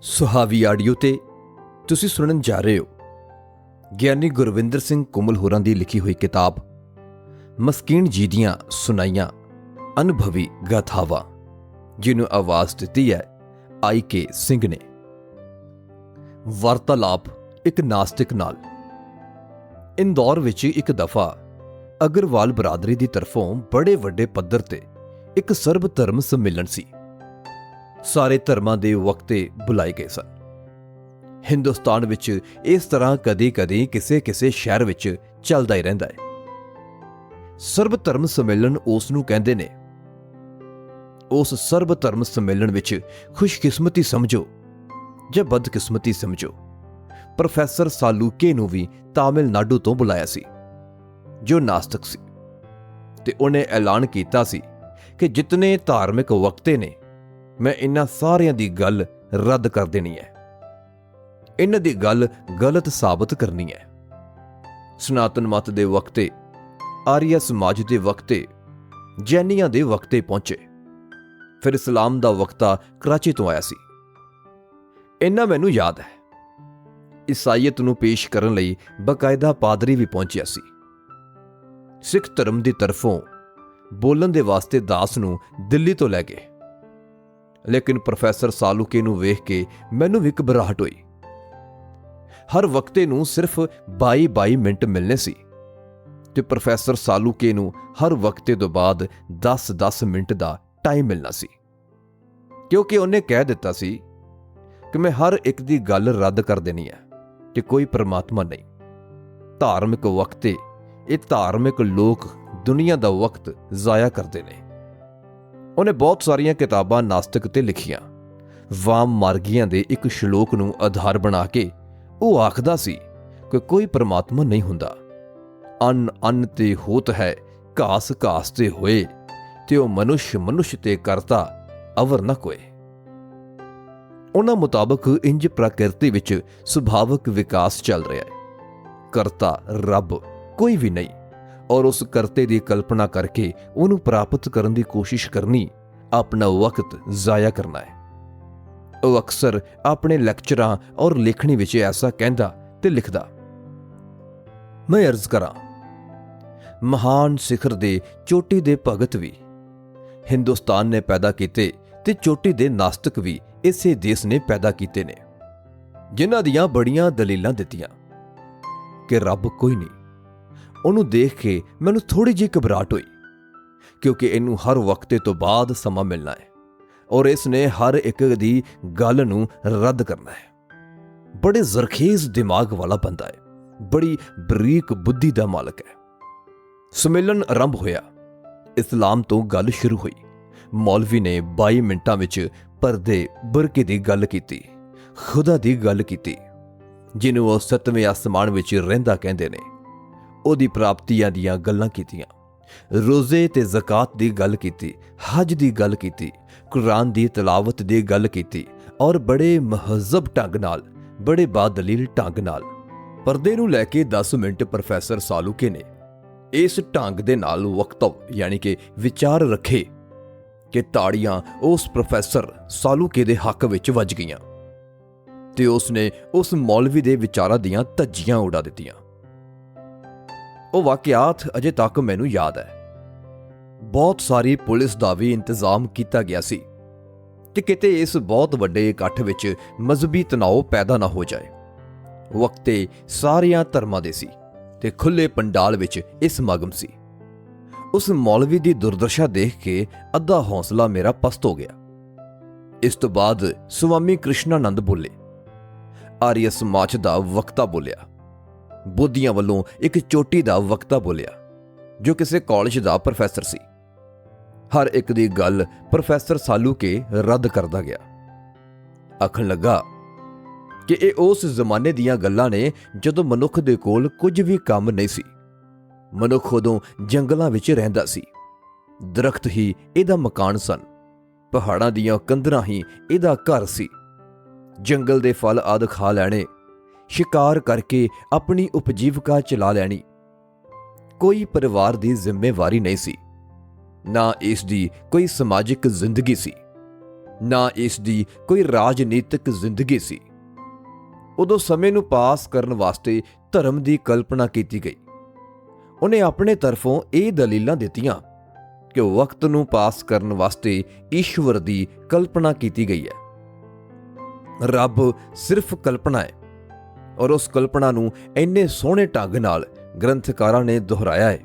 ਸੁਹਾਵੀ audio ਤੇ ਤੁਸੀਂ ਸੁਣਨ ਜਾ ਰਹੇ ਹੋ। ਗਿਆਨੀ ਗੁਰਵਿੰਦਰ ਸਿੰਘ ਕੁਮਲ ਹੋਰਾਂ ਦੀ ਲਿਖੀ ਹੋਈ ਕਿਤਾਬ, ਮਸਕੀਨ ਜੀ ਦੀਆਂ ਸੁਣਾਈਆਂ ਅਨੁਭਵੀ ਗਾਥਾਵਾਂ, ਜਿਹਨੂੰ ਆਵਾਜ਼ ਦਿੱਤੀ ਹੈ ਆਈ ਕੇ ਸਿੰਘ ਨੇ। ਵਾਰਤਾਲਾਪ ਇੱਕ ਨਾਸਤਿਕ ਨਾਲ। ਇੰਦੌਰ ਵਿੱਚ ਇੱਕ ਦਫਾ ਅਗਰਵਾਲ ਬਰਾਦਰੀ ਦੀ ਤਰਫੋਂ ਬੜੇ ਵੱਡੇ ਪੱਧਰ ਤੇ ਇੱਕ ਸਰਬ ਧਰਮ ਸੰਮੇਲਨ ਸੀ। ਸਾਰੇ ਧਰਮਾਂ ਦੇ ਵਕਤੇ ਬੁਲਾਏ ਗਏ ਸਨ। ਹਿੰਦੁਸਤਾਨ ਵਿੱਚ ਇਸ ਤਰ੍ਹਾਂ ਕਦੀ-ਕਦੀ ਕਿਸੇ-ਕਿਸੇ ਸ਼ਹਿਰ ਵਿੱਚ ਚੱਲਦਾ ਹੀ ਰਹਿੰਦਾ ਹੈ। ਸਰਬ ਧਰਮ ਸੰਮੇਲਨ ਉਸ ਨੂੰ ਕਹਿੰਦੇ ਨੇ। ਉਸ ਸਰਬ ਧਰਮ ਸੰਮੇਲਨ ਵਿੱਚ ਖੁਸ਼ਕਿਸਮਤੀ ਸਮਝੋ ਜਾਂ ਬਦਕਿਸਮਤੀ ਸਮਝੋ, ਪ੍ਰੋਫੈਸਰ ਸਾਲੂਕੇ ਨੂੰ ਵੀ ਤਾਮਿਲਨਾਡੂ ਤੋਂ ਬੁਲਾਇਆ ਸੀ, ਜੋ ਨਾਸਤਕ ਸੀ ਤੇ ਉਹਨੇ ਐਲਾਨ ਕੀਤਾ ਸੀ ਕਿ ਜਿਤਨੇ ਧਾਰਮਿਕ ਵਕਤੇ ਨੇ ਮੈਂ ਇਹਨਾਂ ਸਾਰਿਆਂ ਦੀ ਗੱਲ ਰੱਦ ਕਰ ਦੇਣੀ ਹੈ। ਇਹਨਾਂ ਦੀ ਗੱਲ ਗਲਤ ਸਾਬਤ ਕਰਨੀ ਹੈ। ਸਨਾਤਨ ਮਤ ਦੇ ਵਕਤੇ, ਆਰੀਆ ਸਮਾਜ ਦੇ ਵਕਤੇ, ਜੈਨੀਆਂ ਦੇ ਵਕਤੇ ਪਹੁੰਚੇ। ਫਿਰ ਇਸਲਾਮ ਦਾ ਵਕਤਾ ਕਰਾਚੀ ਤੋਂ ਆਇਆ ਸੀ। ਇੰਨਾ ਮੈਨੂੰ ਯਾਦ ਹੈ। ਈਸਾਈਅਤ ਨੂੰ ਪੇਸ਼ ਕਰਨ ਲਈ ਬਕਾਇਦਾ ਪਾਦਰੀ ਵੀ ਪਹੁੰਚਿਆ ਸੀ। ਸਿੱਖ ਧਰਮ ਦੀ ਤਰਫੋਂ ਬੋਲਣ ਦੇ ਵਾਸਤੇ ਦਾਸ ਨੂੰ ਦਿੱਲੀ ਤੋਂ ਲੈ ਗਏ। ਲੇਕਿਨ ਪ੍ਰੋਫੈਸਰ ਸਾਲੂਕੇ ਨੂੰ ਵੇਖ ਕੇ ਮੈਨੂੰ ਵੀ ਘਬਰਾਹਟ ਹੋਈ। ਹਰ ਵਕਤੇ ਨੂੰ ਸਿਰਫ 22-22 ਮਿੰਟ ਮਿਲਨੇ ਸੀ ਤੇ ਪ੍ਰੋਫੈਸਰ ਸਾਲੂਕੇ ਨੂੰ ਹਰ ਵਕਤੇ ਤੋਂ ਬਾਅਦ 10-10 ਮਿੰਟ ਦਾ ਟਾਈਮ ਮਿਲਣਾ ਸੀ। ਕਿਉਂਕਿ ਉਹਨੇ ਕਹਿ ਦਿੱਤਾ ਸੀ ਕਿ ਮੈਂ ਹਰ ਇੱਕ ਦੀ ਗੱਲ ਰੱਦ ਕਰ ਦੇਣੀ ਹੈ ਕਿ ਕੋਈ ਪਰਮਾਤਮਾ ਨਹੀਂ। ਧਾਰਮਿਕ ਵਕਤੇ ਇਹ ਧਾਰਮਿਕ ਲੋਕ ਦੁਨੀਆ ਦਾ ਵਕਤ ਜ਼ਾਇਆ ਕਰਦੇ ਨੇ। ਉਹਨੇ ਬਹੁਤ ਸਾਰੀਆਂ ਕਿਤਾਬਾਂ ਨਾਸਤਿਕ ਤੇ ਲਿਖੀਆਂ। ਵਾਮ ਮਾਰਗੀਆਂ ਦੇ ਇੱਕ ਸ਼ਲੋਕ ਨੂੰ ਆਧਾਰ ਬਣਾ ਕੇ ਉਹ ਆਖਦਾ ਸੀ ਕਿ ਕੋਈ ਪਰਮਾਤਮਾ ਨਹੀਂ ਹੁੰਦਾ। ਅਨ ਅਨ ਤੇ ਹੋਤ ਹੈ, ਘਾਸ ਘਾਸ ਤੇ ਹੋਏ, ਤੇ ਉਹ ਮਨੁਸ਼ ਮਨੁਸ਼ ਤੇ ਕਰਤਾ, ਅਵਰ ਨਾ ਕੋਏ। ਉਹਨਾਂ ਮੁਤਾਬਕ ਇੰਜ ਪ੍ਰਕਿਰਤੀ ਵਿੱਚ ਸੁਭਾਵਕ ਵਿਕਾਸ ਚੱਲ ਰਿਹਾ ਹੈ। ਕਰਤਾ ਰੱਬ ਕੋਈ ਵੀ ਨਹੀਂ। ਔਰ ਉਸ ਕਰਤੇ ਦੀ ਕਲਪਨਾ ਕਰਕੇ ਉਹਨੂੰ ਪ੍ਰਾਪਤ ਕਰਨ ਦੀ ਕੋਸ਼ਿਸ਼ ਕਰਨੀ ਆਪਣਾ ਵਕਤ ਜ਼ਾਇਆ ਕਰਨਾ ਹੈ। ਉਹ ਅਕਸਰ ਆਪਣੇ ਲੈਕਚਰਾਂ ਔਰ ਲੇਖਣੀ ਵਿੱਚ ਐਸਾ ਕਹਿੰਦਾ ਤੇ ਲਿਖਦਾ, ਮੈਂ ਅਰਜ਼ ਕਰਾਂ, ਮਹਾਨ ਸਿਖਰ ਦੇ ਚੋਟੀ ਦੇ ਭਗਤ ਵੀ, ਹਿੰਦੁਸਤਾਨ ਨੇ ਪੈਦਾ ਕੀਤੇ ਤੇ ਚੋਟੀ ਦੇ ਨਾਸਤਿਕ ਵੀ ਇਸੇ ਦੇਸ਼ ਨੇ ਪੈਦਾ ਕੀਤੇ ਨੇ, ਜਿਨ੍ਹਾਂ ਦੀਆਂ ਬੜੀਆਂ ਦਲੀਲਾਂ ਦਿੱਤੀਆਂ, ਕਿ ਰੱਬ ਕੋਈ ਨਹੀਂ ਉਹਨੂੰ ਦੇਖ ਕੇ ਮੈਨੂੰ ਥੋੜੀ ਜਿਹੀ ਘਬਰਾਹਟ ਹੋਈ, ਕਿਉਂਕਿ ਇਹਨੂੰ ਹਰ ਵਕਤੇ ਤੋਂ ਬਾਅਦ ਸਮਾਂ ਮਿਲਣਾ ਹੈ ਔਰ ਇਸ ਨੇ ਹਰ ਇੱਕ ਦੀ ਗੱਲ ਨੂੰ ਰੱਦ ਕਰਨਾ ਹੈ। ਬੜੇ ਜ਼ਰਖੇਜ਼ ਦਿਮਾਗ ਵਾਲਾ ਬੰਦਾ ਹੈ, ਬੜੀ ਬਰੀਕ ਬੁੱਧੀ ਦਾ ਮਾਲਕ ਹੈ। ਸੰਮੇਲਨ ਆਰੰਭ ਹੋਇਆ, ਇਸਲਾਮ ਤੋਂ ਗੱਲ ਸ਼ੁਰੂ ਹੋਈ। ਮੌਲਵੀ ਨੇ 22 ਮਿੰਟਾਂ ਵਿੱਚ ਪਰਦੇ ਬਰਕੇ ਦੀ ਗੱਲ ਕੀਤੀ, ਖੁਦਾ ਦੀ ਗੱਲ ਕੀਤੀ, ਜਿਹਨੂੰ ਉਹ ਸੱਤਵੇਂ ਆਸਮਾਨ ਵਿੱਚ ਰਹਿੰਦਾ ਕਹਿੰਦੇ ਨੇ। ਉਹਦੀ ਪ੍ਰਾਪਤੀਆਂ ਦੀਆਂ ਗੱਲਾਂ ਕੀਤੀਆਂ। ਰੋਜ਼ੇ ਤੇ ਜ਼ਕਾਤ ਦੀ ਗੱਲ ਕੀਤੀ, ਹਜ ਦੀ ਗੱਲ ਕੀਤੀ, ਕੁਰਾਨ ਦੀ ਤਲਾਵਤ ਦੀ ਗੱਲ ਕੀਤੀ ਔਰ ਬੜੇ ਮਹਜ਼ਬ ਢੰਗ ਨਾਲ, ਬੜੇ ਬਾਦਲੀਲ ਢੰਗ ਨਾਲ। ਪਰਦੇ ਨੂੰ ਲੈ ਕੇ 10 ਮਿੰਟ ਪ੍ਰੋਫੈਸਰ ਸਾਲੂਕੇ ਨੇ ਇਸ ਢੰਗ ਦੇ ਨਾਲ ਵਕਤਵ, ਯਾਨੀ ਕਿ ਵਿਚਾਰ ਰੱਖੇ ਕਿ ਤਾੜੀਆਂ ਉਸ ਪ੍ਰੋਫੈਸਰ ਸਾਲੂਕੇ ਦੇ ਹੱਕ ਵਿੱਚ ਵੱਜ ਗਈਆਂ ਤੇ ਉਸ ਨੇ ਉਸ ਮੌਲਵੀ ਦੇ ਵਿਚਾਰਾਂ ਦੀਆਂ ਧੱਜੀਆਂ ਉਡਾ ਦਿੱਤੀਆਂ। ਉਹ ਵਾਕਿਆਤ ਅਜੇ ਤੱਕ ਮੈਨੂੰ ਯਾਦ ਹੈ। ਬਹੁਤ ਸਾਰੀ ਪੁਲਿਸ ਦਾ ਵੀ ਇੰਤਜ਼ਾਮ ਕੀਤਾ ਗਿਆ ਸੀ ਕਿ ਕਿਤੇ ਇਸ ਬਹੁਤ ਵੱਡੇ ਇਕੱਠ ਵਿੱਚ ਮਜ਼ਹਬੀ ਤਣਾਅ ਪੈਦਾ ਨਾ ਹੋ ਜਾਏ। ਵਕਤੇ ਸਾਰੀਆਂ ਧਰਮਾਂ ਦੇ ਸੀ ਤੇ ਖੁੱਲੇ ਪੰਡਾਲ ਵਿੱਚ ਇਸ ਸਮਾਗਮ ਸੀ। ਉਸ ਮੌਲਵੀ ਦੀ ਦੁਰਦਸ਼ਾ ਦੇਖ ਕੇ ਅੱਧਾ ਹੌਸਲਾ ਮੇਰਾ ਪਸਤ ਹੋ ਗਿਆ। ਇਸ ਤੋਂ ਬਾਅਦ ਸੁਆਮੀ ਕ੍ਰਿਸ਼ਨਾਨੰਦ ਬੋਲੇ। ਆਰੀਆ ਸਮਾਜ ਦਾ ਵਕਤਾ ਬੋਲਿਆ। ਬੋਧੀਆਂ ਵੱਲੋਂ ਇੱਕ ਚੋਟੀ ਦਾ ਵਕਤਾ ਬੋਲਿਆ, ਜੋ ਕਿਸੇ ਕਾਲਜ ਦਾ ਪ੍ਰੋਫੈਸਰ ਸੀ। ਹਰ ਇੱਕ ਦੀ ਗੱਲ ਪ੍ਰੋਫੈਸਰ ਸਾਲੂ ਕੇ ਰੱਦ ਕਰਦਾ ਗਿਆ। ਆਖਣ ਲੱਗਾ ਕਿ ਇਹ ਉਸ ਜ਼ਮਾਨੇ ਦੀਆਂ ਗੱਲਾਂ ਨੇ ਜਦੋਂ ਮਨੁੱਖ ਦੇ ਕੋਲ ਕੁਝ ਵੀ ਕੰਮ ਨਹੀਂ ਸੀ। ਮਨੁੱਖ ਉਦੋਂ ਜੰਗਲਾਂ ਵਿੱਚ ਰਹਿੰਦਾ ਸੀ। ਦਰਖਤ ਹੀ ਇਹਦਾ ਮਕਾਨ ਸਨ। ਪਹਾੜਾਂ ਦੀਆਂ ਕੰਧਰਾਂ ਹੀ ਇਹਦਾ ਘਰ ਸੀ। ਜੰਗਲ ਦੇ ਫਲ ਆਦ ਖਾ ਲੈਣੇ ਸ਼ਿਕਾਰ ਕਰਕੇ ਆਪਣੀ ਉਪਜੀਵਕਾ ਚਲਾ ਲੈਣੀ। ਕੋਈ ਪਰਿਵਾਰ ਦੀ ਜ਼ਿੰਮੇਵਾਰੀ ਨਹੀਂ ਸੀ। ਨਾ ਇਸ ਦੀ ਕੋਈ ਸਮਾਜਿਕ ਜ਼ਿੰਦਗੀ ਸੀ। ਨਾ ਇਸ ਦੀ ਕੋਈ ਰਾਜਨੀਤਿਕ ਜ਼ਿੰਦਗੀ ਸੀ। ਉਦੋਂ ਸਮੇਂ ਨੂੰ ਪਾਸ ਕਰਨ ਵਾਸਤੇ ਧਰਮ ਦੀ ਕਲਪਨਾ ਕੀਤੀ ਗਈ। ਉਹਨੇ ਆਪਣੇ ਤਰਫੋਂ ਇਹ ਦਲੀਲਾਂ ਦਿੱਤੀਆਂ ਕਿ ਵਕਤ ਨੂੰ ਪਾਸ ਕਰਨ ਵਾਸਤੇ ਈਸ਼ਵਰ ਦੀ ਕਲਪਨਾ ਕੀਤੀ ਗਈ ਹੈ। ਰੱਬ ਸਿਰਫ ਕਲਪਨਾ ਹੈ। ਔਰ ਉਸ ਕਲਪਨਾ ਨੂੰ ਇੰਨੇ ਸੋਹਣੇ ਢੰਗ ਨਾਲ ਗ੍ਰੰਥਕਾਰਾਂ ਨੇ ਦੁਹਰਾਇਆ ਹੈ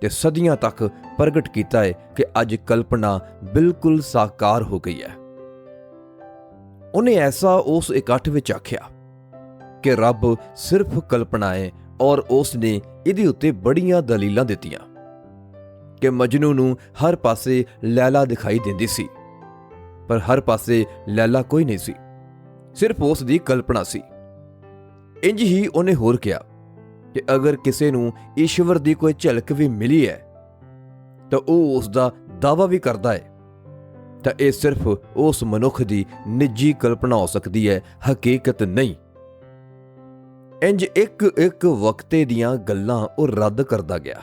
ਤੇ ਸਦੀਆਂ ਤੱਕ ਪ੍ਰਗਟ ਕੀਤਾ ਹੈ ਕਿ ਅੱਜ ਕਲਪਨਾ ਬਿਲਕੁਲ ਸਾਕਾਰ ਹੋ ਗਈ ਹੈ। ਉਹਨੇ ਐਸਾ ਉਸ ਇਕੱਠ ਵਿੱਚ ਆਖਿਆ ਕਿ ਰੱਬ ਸਿਰਫ ਕਲਪਨਾ ਹੈ ਔਰ ਉਸ ਨੇ ਇਹਦੇ ਉੱਤੇ ਬੜੀਆਂ ਦਲੀਲਾਂ ਦਿੱਤੀਆਂ ਕਿ ਮਜਨੂ ਨੂੰ ਹਰ ਪਾਸੇ ਲੈਲਾ ਦਿਖਾਈ ਦਿੰਦੀ ਸੀ, ਪਰ ਹਰ ਪਾਸੇ ਲੈਲਾ ਕੋਈ ਨਹੀਂ ਸੀ, ਸਿਰਫ ਉਸ ਦੀ ਕਲਪਨਾ ਸੀ। ਇੰਜ ਹੀ ਉਹਨੇ ਹੋਰ ਕਿਹਾ ਕਿ ਅਗਰ ਕਿਸੇ ਨੂੰ ਈਸ਼ਵਰ ਦੀ ਕੋਈ ਝਲਕ ਵੀ ਮਿਲੀ ਹੈ, ਤਾਂ ਉਹ ਉਸ ਦਾ ਦਾਵਾ ਵੀ ਕਰਦਾ ਹੈ। ਤਾਂ ਇਹ ਸਿਰਫ ਉਸ ਮਨੁੱਖ ਦੀ ਨਿੱਜੀ ਕਲਪਨਾ ਹੋ ਸਕਦੀ ਹੈ, ਹਕੀਕਤ ਨਹੀਂ। ਇੰਜ ਇੱਕ ਇੱਕ ਵਕਤੇ ਦੀਆਂ ਗੱਲਾਂ ਉਹ ਰੱਦ ਕਰਦਾ ਗਿਆ।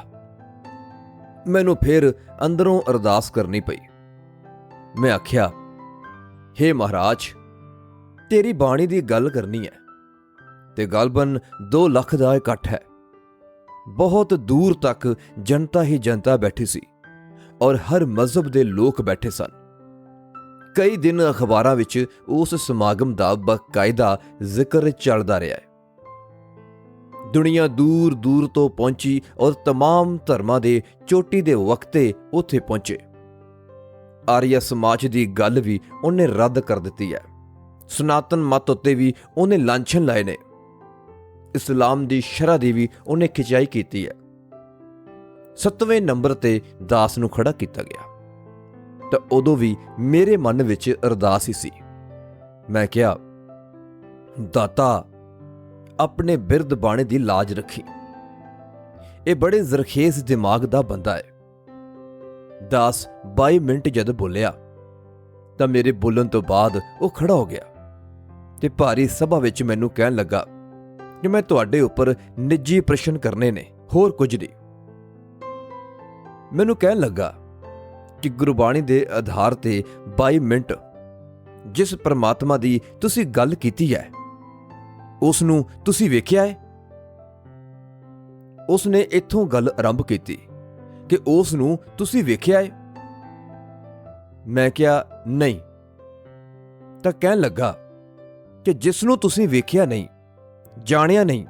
ਮੈਨੂੰ ਫਿਰ ਅੰਦਰੋਂ ਅਰਦਾਸ ਕਰਨੀ ਪਈ। ਮੈਂ ਆਖਿਆ हे ਮਹਾਰਾਜ, ਤੇਰੀ ਬਾਣੀ ਦੀ ਗੱਲ ਕਰਨੀ ਹੈ। ਤੇ ਗਲਬਨ 2 ਲੱਖ ਦਾ ਇਕੱਠ ਹੈ ਬਹੁਤ ਦੂਰ ਤੱਕ ਜਨਤਾ ਹੀ ਜਨਤਾ ਬੈਠੀ ਸੀ ਔਰ ਹਰ ਮਜ਼ਹਬ ਦੇ ਲੋਕ ਬੈਠੇ ਸਨ ਕਈ ਦਿਨ ਅਖਬਾਰਾਂ ਵਿੱਚ ਉਸ ਸਮਾਗਮ ਦਾ ਬਕਾਇਦਾ ਜ਼ਿਕਰ ਚੱਲਦਾ ਰਿਹਾ ਹੈ ਦੁਨੀਆ ਦੂਰ ਦੂਰ ਤੋਂ ਪਹੁੰਚੀ ਔਰ तमाम ਧਰਮਾਂ ਦੇ ਚੋਟੀ ਦੇ ਵਕਤੇ ਉੱਥੇ ਪਹੁੰਚੇ ਆਰੀਆ ਸਮਾਜ ਦੀ ਗੱਲ ਵੀ ਉਹਨੇ ਰੱਦ ਕਰ ਦਿੱਤੀ ਹੈ ਸਨਾਤਨ ਮਤ ਉੱਤੇ ਵੀ ਉਹਨੇ ਲਾਂਛਨ ਲਾਏ ਨੇ ਇਸਲਾਮ ਦੀ ਸ਼ਰ੍ਹਾ ਦੀ ਵੀ ਉਹਨੇ ਖਿਚਾਈ ਕੀਤੀ ਹੈ। ਸੱਤਵੇਂ ਨੰਬਰ ਤੇ ਦਾਸ ਨੂੰ ਖੜਾ ਕੀਤਾ ਗਿਆ। ਤਾਂ ਉਦੋਂ ਵੀ ਮੇਰੇ ਮਨ ਵਿੱਚ ਅਰਦਾਸ ਹੀ ਸੀ। ਮੈਂ ਕਿਹਾ, ਦਾਤਾ, ਆਪਣੇ ਬਿਰਦ ਬਾਣੇ ਦੀ ਲਾਜ ਰੱਖੀ। ਇਹ ਬੜੇ ਜ਼ਰਖੇਜ਼ ਦਿਮਾਗ ਦਾ ਬੰਦਾ ਹੈ। ਦਾਸ 22 ਮਿੰਟ ਜਦ ਬੋਲਿਆ, ਤਾਂ ਮੇਰੇ ਬੋਲਣ ਤੋਂ ਬਾਅਦ ਉਹ ਖੜਾ ਹੋ ਗਿਆ ਤੇ ਭਾਰੀ ਸਭਾ ਵਿੱਚ ਮੈਨੂੰ ਕਹਿਣ ਲੱਗਾ ਕਿ ਮੈਂ ਤੁਹਾਡੇ ਉੱਪਰ ਨਿੱਜੀ ਪ੍ਰਸ਼ਨ ਕਰਨੇ ਨੇ, ਹੋਰ ਕੁਝ ਨਹੀਂ। ਮੈਨੂੰ ਕਹਿਣ ਲੱਗਾ ਕਿ ਗੁਰਬਾਣੀ ਦੇ ਆਧਾਰ ਤੇ 22 ਮਿੰਟ ਜਿਸ ਪਰਮਾਤਮਾ ਦੀ ਤੁਸੀਂ ਗੱਲ ਕੀਤੀ ਹੈ ਉਸ ਨੂੰ ਤੁਸੀਂ ਵੇਖਿਆ ਹੈ? ਉਸ ਨੇ ਇੱਥੋਂ ਗੱਲ ਆਰੰਭ ਕੀਤੀ ਕਿ ਉਸ ਨੂੰ ਤੁਸੀਂ ਵੇਖਿਆ ਹੈ? ਮੈਂ ਕਿਹਾ, ਨਹੀਂ। ਤਾਂ ਕਹਿਣ ਲੱਗਾ ਕਿ ਜਿਸ ਨੂੰ ਤੁਸੀਂ ਵੇਖਿਆ ਨਹੀਂ ਜਾਣਿਆ ਨਹੀਂ।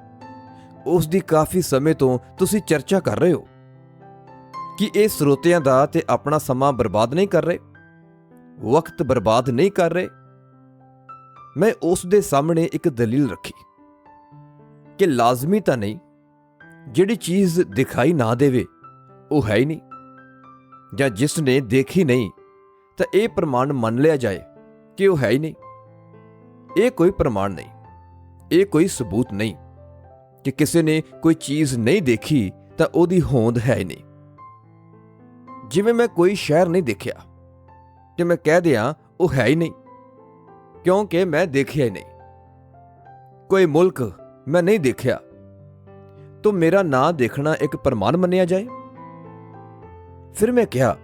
ਉਸ ਦੀ ਕਾਫੀ ਸਮੇਂ ਤੋਂ ਤੁਸੀਂ ਚਰਚਾ ਕਰ ਰਹੇ ਹੋ ਕਿ ਇਹ ਸਰੋਤਿਆਂ ਦਾ ਤੇ ਆਪਣਾ ਸਮਾਂ ਬਰਬਾਦ ਨਹੀਂ ਕਰ ਰਹੇ, ਵਕਤ ਬਰਬਾਦ ਨਹੀਂ ਕਰ ਰਹੇ। ਮੈਂ ਉਸ ਦੇ ਸਾਹਮਣੇ ਇੱਕ ਦਲੀਲ ਰੱਖੀ ਕਿ ਲਾਜ਼ਮੀ ਤਾਂ ਨਹੀਂ, ਜਿਹੜੀ ਚੀਜ਼ ਦਿਖਾਈ ਨਾ ਦੇਵੇ, ਉਹ ਹੈ ਹੀ ਨਹੀਂ। ਜਾਂ ਜਿਸ ਨੇ ਦੇਖੀ ਨਹੀਂ, ਤਾਂ ਇਹ ਪ੍ਰਮਾਣ ਮੰਨ ਲਿਆ ਜਾਏ ਕਿ ਉਹ ਹੈ ਹੀ ਨਹੀਂ। ਇਹ ਕੋਈ ਪ੍ਰਮਾਣ ਨਹੀਂ। ਇਹ ਕੋਈ ਸਬੂਤ ਨਹੀਂ ਕਿ ਕਿਸੇ ਨੇ ਕੋਈ ਚੀਜ਼ ਨਹੀਂ ਦੇਖੀ ਤਾਂ ਉਹਦੀ ਹੋਂਦ ਹੈ ਹੀ ਨਹੀਂ। ਜਿਵੇਂ ਮੈਂ ਕੋਈ ਸ਼ਹਿਰ ਨਹੀਂ ਦੇਖਿਆ ਤੇ ਮੈਂ ਕਹਿ ਦਿਆਂ ਉਹ ਹੈ ਹੀ ਨਹੀਂ, ਕਿਉਂਕਿ ਮੈਂ ਦੇਖਿਆ ਹੀ ਨਹੀਂ। ਕੋਈ ਮੁਲਕ ਮੈਂ ਨਹੀਂ ਦੇਖਿਆ ਤਾਂ ਮੇਰਾ ਨਾਂ ਦੇਖਣਾ ਇੱਕ ਪ੍ਰਮਾਣ ਮੰਨਿਆ ਜਾਏ। ਫਿਰ ਮੈਂ ਕਿਹਾ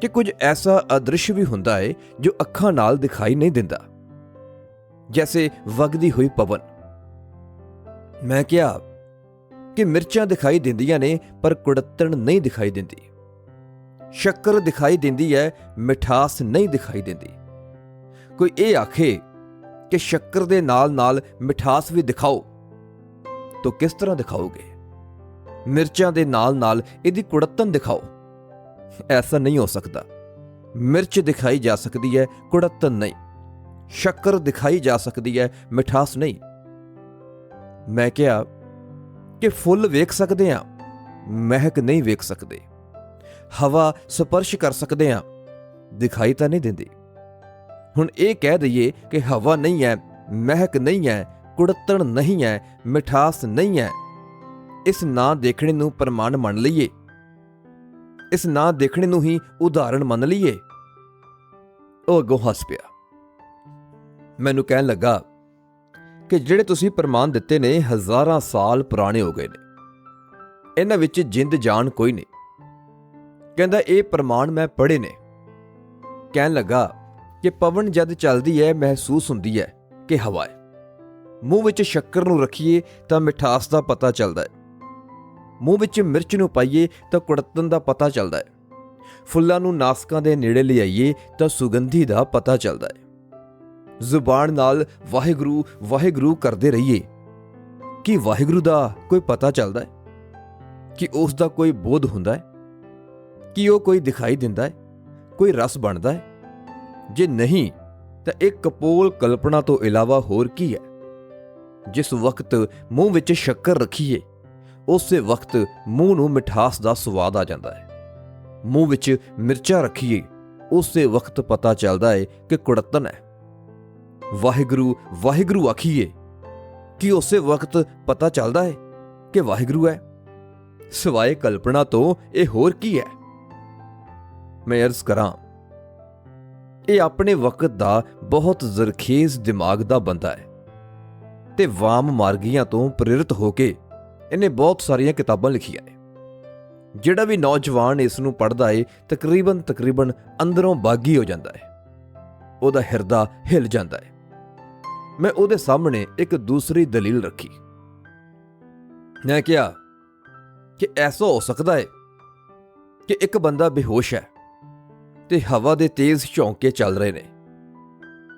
ਕਿ ਕੁਝ ਐਸਾ ਅਦ੍ਰਿਸ਼ ਵੀ ਹੁੰਦਾ ਹੈ ਜੋ ਅੱਖਾਂ ਨਾਲ ਦਿਖਾਈ ਨਹੀਂ ਦਿੰਦਾ। ਜੈਸੇ ਵਗਦੀ ਹੋਈ ਪਵਨ। ਮੈਂ ਕਿਹਾ ਕਿ ਮਿਰਚਾਂ ਦਿਖਾਈ ਦਿੰਦੀਆਂ ਨੇ, ਪਰ ਕੁੜੱਤਣ ਨਹੀਂ ਦਿਖਾਈ ਦਿੰਦੀ। ਸ਼ੱਕਰ ਦਿਖਾਈ ਦਿੰਦੀ ਹੈ, ਮਿਠਾਸ ਨਹੀਂ ਦਿਖਾਈ ਦਿੰਦੀ। ਕੋਈ ਇਹ ਆਖੇ ਕਿ ਸ਼ੱਕਰ ਦੇ ਨਾਲ-ਨਾਲ ਮਿਠਾਸ ਵੀ ਦਿਖਾਓ, ਤਾਂ ਕਿਸ ਤਰ੍ਹਾਂ ਦਿਖਾਓਗੇ? ਮਿਰਚਾਂ ਦੇ ਨਾਲ-ਨਾਲ ਇਹਦੀ ਕੁੜੱਤਣ ਦਿਖਾਓ। ਐਸਾ ਨਹੀਂ ਹੋ ਸਕਦਾ। ਮਿਰਚ ਦਿਖਾਈ ਜਾ ਸਕਦੀ ਹੈ, ਕੁੜੱਤਣ ਨਹੀਂ। ਸ਼ੱਕਰ ਦਿਖਾਈ ਜਾ ਸਕਦੀ ਹੈ, ਮਿਠਾਸ ਨਹੀਂ। ਮੈਂ ਕਿਹਾ, ਕਿ ਫੁੱਲ ਵੇਖ ਸਕਦੇ ਆ ਮਹਿਕ ਨਹੀਂ ਵੇਖ ਸਕਦੇ। ਹਵਾ ਸਪਰਸ਼ ਕਰ ਸਕਦੇ ਆ ਦਿਖਾਈ ਤਾਂ ਨਹੀਂ ਦਿੰਦੀ। ਹੁਣ ਇਹ ਕਹਿ ਦਈਏ ਕਿ ਹਵਾ ਨਹੀਂ ਹੈ, ਮਹਿਕ ਨਹੀਂ ਹੈ, ਕੁੜੱਤਣ ਨਹੀਂ ਹੈ, ਮਿਠਾਸ ਨਹੀਂ ਹੈ। ਇਸ ਨਾ ਦੇਖਣੇ ਨੂੰ ਪ੍ਰਮਾਣ ਮੰਨ ਲਈਏ। ਇਸ ਨਾ ਦੇਖਣੇ ਨੂੰ ਹੀ ਉਦਾਹਰਣ ਮੰਨ ਲਈਏ। ਉਹ ਅੱਗੋਂ ਹੱਸ ਪਿਆ। ਮੈਨੂੰ ਕਹਿਣ ਲੱਗਾ ਕਿ ਜਿਹੜੇ ਤੁਸੀਂ ਪ੍ਰਮਾਣ ਦਿੱਤੇ ਨੇ, ਹਜ਼ਾਰਾਂ ਸਾਲ ਪੁਰਾਣੇ ਹੋ ਗਏ ਨੇ। ਇਹਨਾਂ ਵਿੱਚ ਜਿੰਦ ਜਾਨ ਕੋਈ ਨਹੀਂ। ਕਹਿੰਦਾ, ਇਹ ਪ੍ਰਮਾਣ ਮੈਂ ਪੜ੍ਹੇ ਨੇ। ਕਹਿਣ ਲੱਗਾ ਕਿ ਪਵਨ ਜਦ ਚੱਲਦੀ ਹੈ ਮਹਿਸੂਸ ਹੁੰਦੀ ਹੈ ਕਿ ਹਵਾ ਹੈ ਮੂੰਹ ਵਿੱਚ ਸ਼ੱਕਰ ਨੂੰ ਰੱਖੀਏ ਤਾਂ ਮਿਠਾਸ ਦਾ ਪਤਾ ਚੱਲਦਾ ਹੈ ਮੂੰਹ ਵਿੱਚ ਮਿਰਚ ਨੂੰ ਪਾਈਏ ਤਾਂ ਕੁੜੱਤਨ ਦਾ ਪਤਾ ਚੱਲਦਾ ਹੈ ਫੁੱਲਾਂ ਨੂੰ ਨਾਸਕਾਂ ਦੇ ਨੇੜੇ ਲਿਆਈਏ ਤਾਂ ਸੁਗੰਧੀ ਦਾ ਪਤਾ ਚੱਲਦਾ ਹੈ ਜ਼ੁਬਾਨ ਨਾਲ ਵਾਹਿਗੁਰੂ ਵਾਹਿਗੁਰੂ ਕਰਦੇ ਰਹੀਏ। ਕਿ ਵਾਹਿਗੁਰੂ ਦਾ ਕੋਈ ਪਤਾ ਚੱਲਦਾ ਹੈ? ਕਿ ਉਸ ਦਾ ਕੋਈ ਬੋਧ ਹੁੰਦਾ ਹੈ? ਕਿ ਉਹ ਕੋਈ ਦਿਖਾਈ ਦਿੰਦਾ ਹੈ? ਕੋਈ ਰਸ ਬਣਦਾ ਹੈ? ਜੇ ਨਹੀਂ, ਤਾਂ ਇਹ ਕਪੋਲ ਕਲਪਨਾ ਤੋਂ ਇਲਾਵਾ ਹੋਰ ਕੀ ਹੈ? ਜਿਸ ਵਕਤ ਮੂੰਹ ਵਿੱਚ ਸ਼ੱਕਰ ਰੱਖੀਏ, ਉਸੇ ਵਕਤ ਮੂੰਹ ਨੂੰ ਮਿਠਾਸ ਦਾ ਸਵਾਦ ਆ ਜਾਂਦਾ ਹੈ। ਮੂੰਹ ਵਿੱਚ ਮਿਰਚਾਂ ਰੱਖੀਏ, ਉਸੇ ਵਕਤ ਪਤਾ ਚੱਲਦਾ ਹੈ ਕਿ ਕੁੜੱਤਨ ਹੈ। ਵਾਹਿਗੁਰੂ ਵਾਹਿਗੁਰੂ ਆਖੀਏ। ਕਿ ਉਸੇ ਵਕਤ ਪਤਾ ਚੱਲਦਾ ਹੈ ਕਿ ਵਾਹਿਗੁਰੂ ਹੈ? ਸਿਵਾਏ ਕਲਪਨਾ ਤੋਂ ਇਹ ਹੋਰ ਕੀ ਹੈ? ਮੈਂ ਅਰਜ਼ ਕਰਾਂ, ਇਹ ਆਪਣੇ ਵਕਤ ਦਾ ਬਹੁਤ ਜ਼ਰਖੇਜ਼ ਦਿਮਾਗ ਦਾ ਬੰਦਾ ਹੈ ਤੇ ਵਾਮ ਮਾਰਗੀਆਂ ਤੋਂ ਪ੍ਰੇਰਿਤ ਹੋ ਕੇ ਇਹਨੇ ਬਹੁਤ ਸਾਰੀਆਂ ਕਿਤਾਬਾਂ ਲਿਖੀਆਂ ਨੇ। ਜਿਹੜਾ ਵੀ ਨੌਜਵਾਨ ਇਸ ਨੂੰ ਪੜ੍ਹਦਾ ਏ ਤਕਰੀਬਨ ਤਕਰੀਬਨ ਅੰਦਰੋਂ ਬਾਗੀ ਹੋ ਜਾਂਦਾ ਹੈ ਉਹਦਾ ਹਿਰਦਾ ਹਿਲ ਜਾਂਦਾ ਹੈ ਮੈਂ ਉਹਦੇ ਸਾਹਮਣੇ ਇੱਕ ਦੂਸਰੀ ਦਲੀਲ ਰੱਖੀ। ਮੈਂ ਕਿਹਾ ਕਿ ਐਸਾ ਹੋ ਸਕਦਾ ਹੈ ਕਿ ਇੱਕ ਬੰਦਾ ਬੇਹੋਸ਼ ਹੈ ਤੇ ਹਵਾ ਦੇ ਤੇਜ਼ ਝੌਂਕੇ ਚੱਲ ਰਹੇ ਨੇ।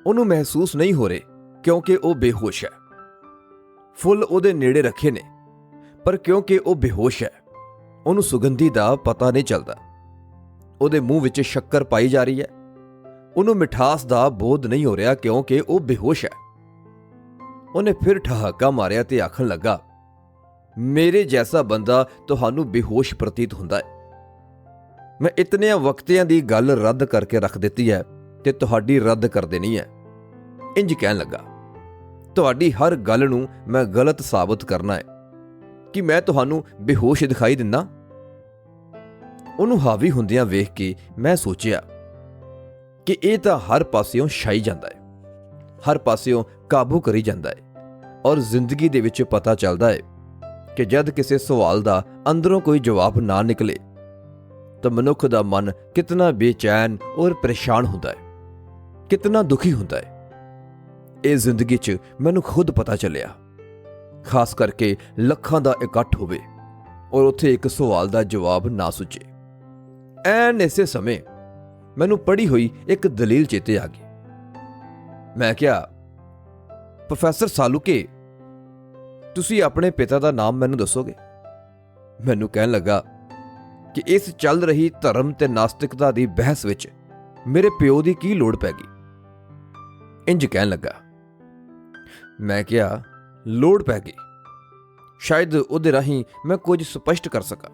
ਉਹਨੂੰ ਮਹਿਸੂਸ ਨਹੀਂ ਹੋ ਰਹੇ ਕਿਉਂਕਿ ਉਹ ਬੇਹੋਸ਼ ਹੈ। ਫੁੱਲ ਉਹਦੇ ਨੇੜੇ ਰੱਖੇ ਨੇ, ਪਰ ਕਿਉਂਕਿ ਉਹ ਬੇਹੋਸ਼ ਹੈ, ਉਹਨੂੰ ਸੁਗੰਧੀ ਦਾ ਪਤਾ ਨਹੀਂ ਚੱਲਦਾ। ਉਹਦੇ ਮੂੰਹ ਵਿੱਚ ਸ਼ੱਕਰ ਪਾਈ ਜਾ ਰਹੀ ਹੈ। ਉਹਨੂੰ ਮਿਠਾਸ ਦਾ ਬੋਧ ਨਹੀਂ ਹੋ ਰਿਹਾ ਕਿਉਂਕਿ ਉਹ ਬੇਹੋਸ਼ ਹੈ। ਉਹਨੇ ਫਿਰ ਠਹਾਕਾ ਮਾਰਿਆ ਤੇ ਆਖਣ ਲੱਗਾ, ਮੇਰੇ ਜੈਸਾ ਬੰਦਾ ਤੁਹਾਨੂੰ ਬੇਹੋਸ਼ ਪ੍ਰਤੀਤ ਹੁੰਦਾ ਹੈ। ਮੈਂ ਇਤਨਿਆਂ ਵਕਤਿਆਂ ਦੀ ਗੱਲ ਰੱਦ ਕਰਕੇ ਰੱਖ ਦਿੱਤੀ ਹੈ ਤੇ ਤੁਹਾਡੀ ਰੱਦ ਕਰ ਦੇਣੀ ਹੈ। ਇੰਜ ਕਹਿਣ ਲੱਗਾ, ਤੁਹਾਡੀ ਹਰ ਗੱਲ ਨੂੰ ਮੈਂ ਗਲਤ ਸਾਬਤ ਕਰਨਾ ਹੈ। ਕਿ ਮੈਂ ਤੁਹਾਨੂੰ ਬੇਹੋਸ਼ ਦਿਖਾਈ ਦਿੰਦਾ? ਉਹਨੂੰ ਹਾਵੀ ਹੁੰਦਿਆਂ ਵੇਖ ਕੇ ਮੈਂ ਸੋਚਿਆ ਕਿ ਇਹ ਤਾਂ ਹਰ ਪਾਸਿਓਂ ਛਾਈ ਜਾਂਦਾ ਹੈ। ਹਰ ਪਾਸਿਓਂ ਕਾਬੂ ਕਰੀ ਜਾਂਦਾ ਹੈ ਔਰ ਜ਼ਿੰਦਗੀ ਦੇ ਵਿੱਚ ਪਤਾ ਚੱਲਦਾ ਹੈ ਕਿ ਜਦ ਕਿਸੇ ਸਵਾਲ ਦਾ ਅੰਦਰੋਂ ਕੋਈ ਜਵਾਬ ਨਾ ਨਿਕਲੇ, ਤਾਂ ਮਨੁੱਖ ਦਾ ਮਨ ਕਿਤਨਾ ਬੇਚੈਨ ਔਰ ਪਰੇਸ਼ਾਨ ਹੁੰਦਾ ਹੈ ਕਿਤਨਾ ਦੁਖੀ ਹੁੰਦਾ ਹੈ ਇਹ ਜ਼ਿੰਦਗੀ 'ਚ ਮੈਨੂੰ ਖੁਦ ਪਤਾ ਚੱਲਿਆ, ਖਾਸ ਕਰਕੇ ਲੱਖਾਂ ਦਾ ਇਕੱਠ ਹੋਵੇ ਔਰ ਉੱਥੇ ਇੱਕ ਸਵਾਲ ਦਾ ਜਵਾਬ ਨਾ ਸੁਝੇ। ਐਨ ਇਸੇ ਸਮੇਂ ਮੈਨੂੰ ਪੜੀ ਹੋਈ ਇੱਕ ਦਲੀਲ ਚੇਤੇ ਆ ਗਈ। ਮੈਂ ਕਿਹਾ, ਪ੍ਰੋਫੈਸਰ ਸਾਲੂਕੇ, ਤੁਸੀਂ ਆਪਣੇ ਪਿਤਾ ਦਾ ਨਾਮ ਮੈਨੂੰ ਦੱਸੋਗੇ? ਮੈਨੂੰ ਕਹਿਣ ਲੱਗਾ ਕਿ ਇਸ ਚੱਲ ਰਹੀ ਧਰਮ ਤੇ ਨਾਸਤਿਕਤਾ ਦੀ ਬਹਿਸ ਵਿੱਚ ਮੇਰੇ ਪਿਓ ਦੀ ਕੀ ਲੋੜ ਪੈ ਗਈ। ਇੰਜ ਕਹਿਣ ਲੱਗਾ, ਮੈਂ ਕਿਹਾ, ਲੋੜ ਪੈ ਗਈ। ਸ਼ਾਇਦ ਉਹਦੇ ਰਾਹੀਂ ਮੈਂ ਕੁਝ ਸਪਸ਼ਟ ਕਰ ਸਕਾਂ।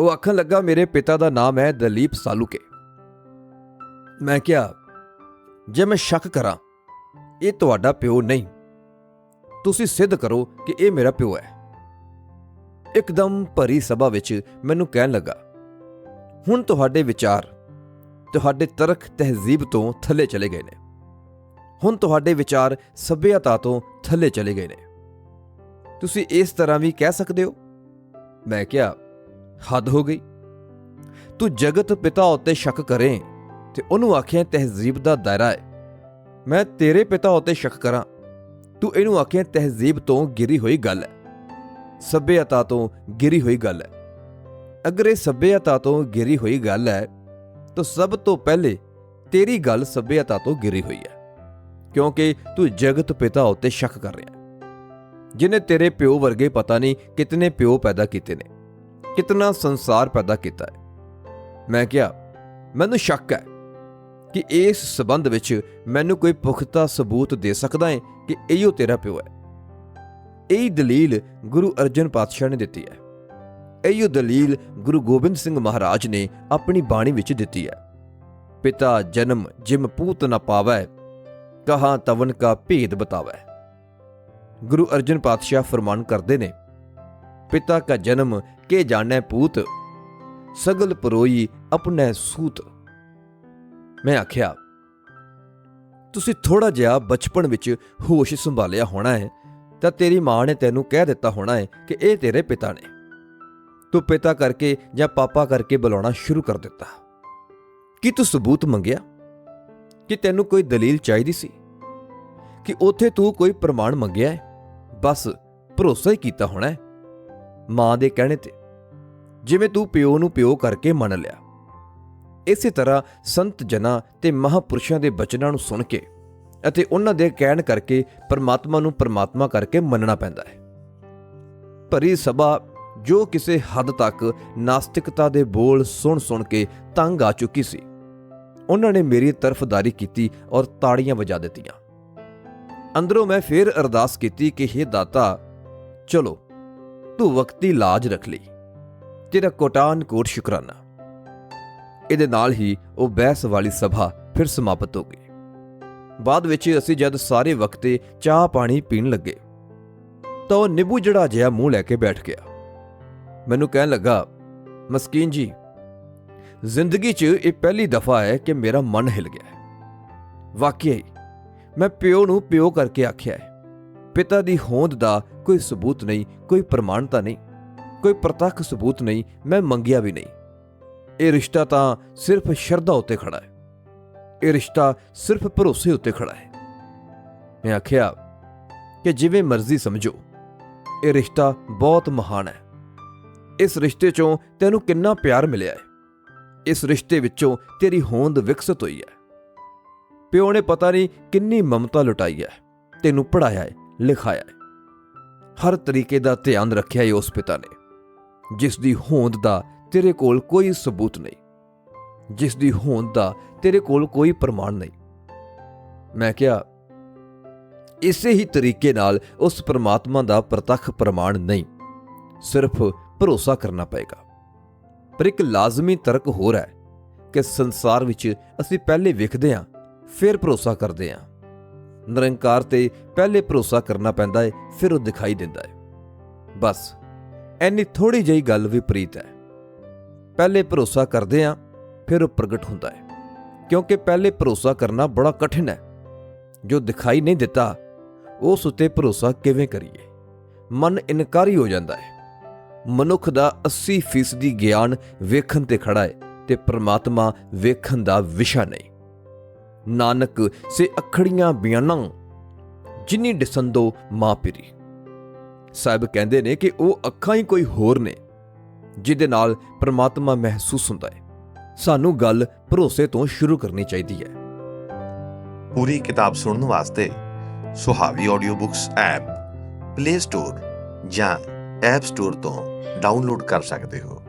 ਉਹ ਆਖਣ ਲੱਗਾ, ਮੇਰੇ ਪਿਤਾ ਦਾ ਨਾਮ ਹੈ ਦਲੀਪ ਸਾਲੂਕੇ। ਮੈਂ ਕਿਹਾ ਜੇ ਮੈਂ ਸ਼ੱਕ ਕਰਾਂ, ਇਹ ਤੁਹਾਡਾ ਪਿਓ ਨਹੀਂ। ਤੁਸੀਂ ਸਿੱਧ ਕਰੋ ਕਿ ਇਹ ਮੇਰਾ ਪਿਓ ਹੈ। ਇੱਕਦਮ ਭਰੀ ਸਭਾ ਵਿੱਚ ਮੈਨੂੰ ਕਹਿਣ ਲੱਗਾ, ਹੁਣ ਤੁਹਾਡੇ ਵਿਚਾਰ, ਤੁਹਾਡੇ ਤਰਕ ਤਹਿਜ਼ੀਬ ਤੋਂ ਥੱਲੇ ਚਲੇ ਗਏ ਨੇ। ਹੁਣ ਤੁਹਾਡੇ ਵਿਚਾਰ ਸਭਿਅਤਾ ਤੋਂ ਥੱਲੇ ਚਲੇ ਗਏ ਨੇ। ਤੁਸੀਂ ਇਸ ਤਰ੍ਹਾਂ ਵੀ ਕਹਿ ਸਕਦੇ ਹੋ? ਮੈਂ ਕਿਹਾ, ਹੱਦ ਹੋ ਗਈ। ਤੂੰ ਜਗਤ ਪਿਤਾ ਉੱਤੇ ਸ਼ੱਕ ਕਰੇ। ਤੇ ਉਹਨੂੰ ਆਖਿਆ, ਤਹਿਜ਼ੀਬ ਦਾ ਦਾਇਰਾ ਹੈ। ਮੈਂ ਤੇਰੇ ਪਿਤਾ ਉੱਤੇ ਸ਼ੱਕ ਕਰਾਂ। ਤੂੰ ਇਹਨੂੰ ਆਖਿਆ, ਤਹਿਜ਼ੀਬ ਤੋਂ ਗਿਰੀ ਹੋਈ ਗੱਲ ਹੈ। ਸੱਭਿਅਤਾ ਤੋਂ ਗਿਰੀ ਹੋਈ ਗੱਲ ਹੈ। ਅਗਰ ਇਹ ਸੱਭਿਅਤਾ ਤੋਂ ਗਿਰੀ ਹੋਈ ਗੱਲ ਹੈ, ਤਾਂ ਸਭ ਤੋਂ ਪਹਿਲੇ ਤੇਰੀ ਗੱਲ ਸੱਭਿਅਤਾ ਤੋਂ ਗਿਰੀ ਹੋਈ ਹੈ। ਕਿਉਂਕਿ ਤੂੰ ਜਗਤ ਪਿਤਾ ਉੱਤੇ ਸ਼ੱਕ ਕਰ ਰਿਹਾ ਜਿਨੇ ਤੇਰੇ ਪਿਓ ਵਰਗੇ ਪਤਾ ਨਹੀਂ ਕਿਤਨੇ ਪਿਓ ਪੈਦਾ ਕੀਤੇ ਨੇ, ਕਿਤਨਾ ਸੰਸਾਰ ਪੈਦਾ ਕੀਤਾ ਹੈ। ਮੈਂ ਕਿਹਾ, ਮੈਨੂੰ ਸ਼ੱਕ ਹੈ। ਕਿ ਇਸ ਸਬੰਧ ਵਿੱਚ ਮੈਨੂੰ ਕੋਈ ਪੁਖਤਾ ਸਬੂਤ ਦੇ ਸਕਦਾ ਹੈ ਕਿ ਇਹੋ ਤੇਰਾ ਪਿਓ ਹੈ। ਇਹੀ ਦਲੀਲ ਗੁਰੂ ਅਰਜਨ ਪਾਤਸ਼ਾਹ ਨੇ ਦਿੱਤੀ ਹੈ। ਇਹੋ ਦਲੀਲ ਗੁਰੂ ਗੋਬਿੰਦ ਸਿੰਘ ਮਹਾਰਾਜ ਨੇ ਆਪਣੀ ਬਾਣੀ ਵਿੱਚ ਦਿੱਤੀ ਹੈ। ਪਿਤਾ ਜਨਮ ਜਿਮ ਪੂਤ ਨਾ ਪਾਵੈ, ਕਹਾ ਤਵਨ ਕਾ ਭੇਦ ਬਤਾਵੈ। ਗੁਰੂ ਅਰਜਨ ਪਾਤਸ਼ਾਹ ਫਰਮਾਨ ਕਰਦੇ ਨੇ, ਪਿਤਾ ਕਾ ਜਨਮ ਕੇ ਜਾਣੈ ਪੂਤ, ਸਗਲ ਪਰੋਈ ਆਪਣੇ ਸੂਤ। ਮੈਂ ਆਖਿਆ, ਤੁਸੀਂ ਥੋੜਾ ਜਿਹਾ ਬਚਪਨ ਵਿੱਚ ਹੋਸ਼ ਸੰਭਾਲਿਆ ਹੋਣਾ ਹੈ, ਤਾਂ ਤੇਰੀ ਮਾਂ ਨੇ ਤੈਨੂੰ ਕਹਿ ਦਿੱਤਾ ਹੋਣਾ ਹੈ ਕਿ ਇਹ ਤੇਰੇ ਪਿਤਾ ਨੇ। ਤੂੰ ਪਿਤਾ ਕਰਕੇ ਜਾਂ ਪਾਪਾ ਕਰਕੇ ਬੁਲਾਉਣਾ ਸ਼ੁਰੂ ਕਰ ਦਿੱਤਾ। ਕੀ ਤੂੰ ਸਬੂਤ ਮੰਗਿਆ? ਕਿ ਤੈਨੂੰ ਕੋਈ ਦਲੀਲ ਚਾਹੀਦੀ ਸੀ? ਕਿ ਉੱਥੇ ਤੂੰ ਕੋਈ ਪ੍ਰਮਾਣ ਮੰਗਿਆ ਹੈ? ਬਸ ਭਰੋਸਾ ਹੀ ਕੀਤਾ ਹੋਣਾ ਹੈ ਮਾਂ ਦੇ ਕਹਿਣੇ ਤੇ। ਜਿਵੇਂ ਤੂੰ ਪਿਓ ਨੂੰ ਪਿਓ ਕਰਕੇ ਮੰਨ ਲਿਆ। ਇਸੇ ਤਰ੍ਹਾਂ ਸੰਤ ਜਨਾਂ ਤੇ ਮਹਾਪੁਰਸ਼ਾਂ ਦੇ ਬਚਨਾਂ ਨੂੰ ਸੁਣ ਕੇ ਅਤੇ ਉਹਨਾਂ ਦੇ ਕਹਿਣ ਕਰਕੇ ਪਰਮਾਤਮਾ ਨੂੰ ਪਰਮਾਤਮਾ ਕਰਕੇ ਮੰਨਣਾ ਪੈਂਦਾ ਹੈ। ਭਰੀ ਸਭਾ ਜੋ ਕਿਸੇ ਹੱਦ ਤੱਕ ਨਾਸਤਿਕਤਾ ਦੇ ਬੋਲ ਸੁਣ ਸੁਣ ਕੇ ਤੰਗ ਆ ਚੁੱਕੀ ਸੀ। ਉਹਨਾਂ ਨੇ ਮੇਰੀ ਤਰਫਦਾਰੀ ਕੀਤੀ ਔਰ ਤਾੜੀਆਂ ਵਜਾ ਦਿੱਤੀਆਂ। ਅੰਦਰੋਂ ਮੈਂ ਫੇਰ ਅਰਦਾਸ ਕੀਤੀ ਕਿ हे ਦਾਤਾ, ਚਲੋ, ਤੂੰ ਵਕਤੀ ਲਾਜ ਰੱਖ ਲਈ। ਤੇਰਾ ਕੋਟਾਨ ਕੋਟ ਸ਼ੁਕਰਾਨਾ। ਇਹਦੇ ਨਾਲ ਹੀ ਉਹ ਬਹਿਸ ਵਾਲੀ ਸਭਾ ਫਿਰ ਸਮਾਪਤ ਹੋ ਗਈ। ਬਾਅਦ ਵਿੱਚ ਅਸੀਂ ਜਦ ਸਾਰੇ ਵਕਤੇ ਚਾਹ ਪਾਣੀ ਪੀਣ ਲੱਗੇ, ਤਾਂ ਉਹ ਨਿੰਬੂ ਜੜਾ ਜਿਹਾ ਮੂੰਹ ਲੈ ਕੇ ਬੈਠ ਗਿਆ। ਮੈਨੂੰ ਕਹਿਣ ਲੱਗਾ, ਮਸਕੀਨ ਜੀ, ਜ਼ਿੰਦਗੀ 'ਚ ਇਹ ਪਹਿਲੀ ਦਫਾ ਹੈ ਕਿ ਮੇਰਾ ਮਨ ਹਿਲ ਗਿਆ ਹੈ। ਵਾਕਿਆ ਹੀ, ਮੈਂ ਪਿਓ ਨੂੰ ਪਿਓ ਕਰਕੇ ਆਖਿਆ ਹੈ, ਪਿਤਾ ਦੀ ਹੋਂਦ ਦਾ ਕੋਈ ਸਬੂਤ ਨਹੀਂ, ਕੋਈ ਪ੍ਰਮਾਣਤਾ ਨਹੀਂ, ਕੋਈ ਪ੍ਰਤੱਖ ਸਬੂਤ ਨਹੀਂ, ਮੈਂ ਮੰਗਿਆ ਵੀ ਨਹੀਂ। ਇਹ ਰਿਸ਼ਤਾ ਤਾਂ ਸਿਰਫ ਸ਼ਰਧਾ ਉੱਤੇ ਖੜਾ ਹੈ। ਇਹ ਰਿਸ਼ਤਾ ਸਿਰਫ ਭਰੋਸੇ ਉੱਤੇ ਖੜਾ ਹੈ। ਮੈਂ ਆਖਿਆ ਕਿ ਜਿਵੇਂ ਮਰਜ਼ੀ ਸਮਝੋ, ਇਹ ਰਿਸ਼ਤਾ ਬਹੁਤ ਮਹਾਨ ਹੈ। ਇਸ ਰਿਸ਼ਤੇ 'ਚੋਂ ਤੈਨੂੰ ਕਿੰਨਾ ਪਿਆਰ ਮਿਲਿਆ ਹੈ। ਇਸ ਰਿਸ਼ਤੇ ਵਿੱਚੋਂ ਤੇਰੀ ਹੋਂਦ ਵਿਕਸਿਤ ਹੋਈ ਹੈ। ਪਿਓ ਨੇ ਪਤਾ ਨਹੀਂ ਕਿੰਨੀ ਮਮਤਾ ਲੁਟਾਈ ਹੈ, ਤੈਨੂੰ ਪੜਾਇਆ ਹੈ, ਲਿਖਾਇਆ ਹੈ। ਹਰ ਤਰੀਕੇ ਦਾ ਧਿਆਨ ਰੱਖਿਆ ਹੈ ਉਸ ਪਿਤਾ ਨੇ, ਜਿਸ ਦੀ ਹੋਂਦ ਦਾ ਤੇਰੇ ਕੋਲ ਕੋਈ ਸਬੂਤ ਨਹੀਂ। ਜਿਸ ਦੀ ਹੋਂਦ ਦਾ ਤੇਰੇ ਕੋਲ ਕੋਈ ਪ੍ਰਮਾਣ ਨਹੀਂ। ਮੈਂ ਕਿਹਾ, ਇਸੇ ਹੀ ਤਰੀਕੇ ਨਾਲ ਉਸ ਪ੍ਰਮਾਤਮਾ ਦਾ ਪ੍ਰਤੱਖ ਪ੍ਰਮਾਣ ਨਹੀਂ, ਸਿਰਫ ਭਰੋਸਾ ਕਰਨਾ ਪਏਗਾ। ਪਰ ਇੱਕ ਲਾਜ਼ਮੀ ਤਰਕ ਹੋਰ ਹੈ ਕਿ ਸੰਸਾਰ ਵਿੱਚ ਅਸੀਂ ਪਹਿਲੇ ਵੇਖਦੇ ਹਾਂ, ਫਿਰ ਭਰੋਸਾ ਕਰਦੇ ਹਾਂ। ਨਿਰੰਕਾਰ ਤੇ ਪਹਿਲੇ ਭਰੋਸਾ ਕਰਨਾ ਪੈਂਦਾ ਹੈ, ਫਿਰ ਉਹ ਦਿਖਾਈ ਦਿੰਦਾ ਹੈ। ਬਸ ਐਨੀ ਥੋੜੀ ਜਿਹੀ ਗੱਲ ਵਿਪਰੀਤ ਹੈ। ਪਹਿਲੇ ਭਰੋਸਾ ਕਰਦੇ ਹਾਂ ਫਿਰ ਉਹ ਪ੍ਰਗਟ ਹੁੰਦਾ ਹੈ। ਕਿਉਂਕਿ ਪਹਿਲੇ ਭਰੋਸਾ ਕਰਨਾ ਬੜਾ ਕਠਿਨ ਹੈ। ਜੋ ਦਿਖਾਈ ਨਹੀਂ ਦਿੱਤਾ, ਉਸ ਉਤੇ ਭਰੋਸਾ ਕਿਵੇਂ ਕਰੀਏ? ਮਨ ਇਨਕਾਰੀ ਹੋ ਜਾਂਦਾ ਹੈ। ਮਨੁੱਖ ਦਾ 80% ਗਿਆਨ ਵੇਖਣ ਤੇ ਖੜਾ ਹੈ ਤੇ ਪ੍ਰਮਾਤਮਾ ਵੇਖਣ ਦਾ ਵਿਸ਼ਾ ਨਹੀਂ। ਨਾਨਕ, ਸੇ ਅਖੜੀਆਂ ਬਿਆਨਾਂ, ਜਿਨੀ ਦਿਸੰਦੋ ਮਾਂ ਪਿਰੀ। ਸਾਹਿਬ ਕਹਿੰਦੇ ਨੇ ਕਿ ਉਹ ਅੱਖਾਂ ਹੀ ਕੋਈ ਹੋਰ ਨੇ। ਜਿਹਦੇ ਨਾਲ ਪ੍ਰਮਾਤਮਾ ਮਹਿਸੂਸ ਹੁੰਦਾ ਹੈ। ਸਾਨੂੰ ਗੱਲ ਭਰੋਸੇ ਤੋਂ ਸ਼ੁਰੂ ਕਰਨੀ ਚਾਹੀਦੀ ਹੈ। ਪੂਰੀ ਕਿਤਾਬ ਸੁਣਨ ਵਾਸਤੇ Suhavi audio books app play store ਜਾਂ ਐਪ ਸਟੋਰ ਤੋਂ ਡਾਊਨਲੋਡ ਕਰ ਸਕਦੇ ਹੋ।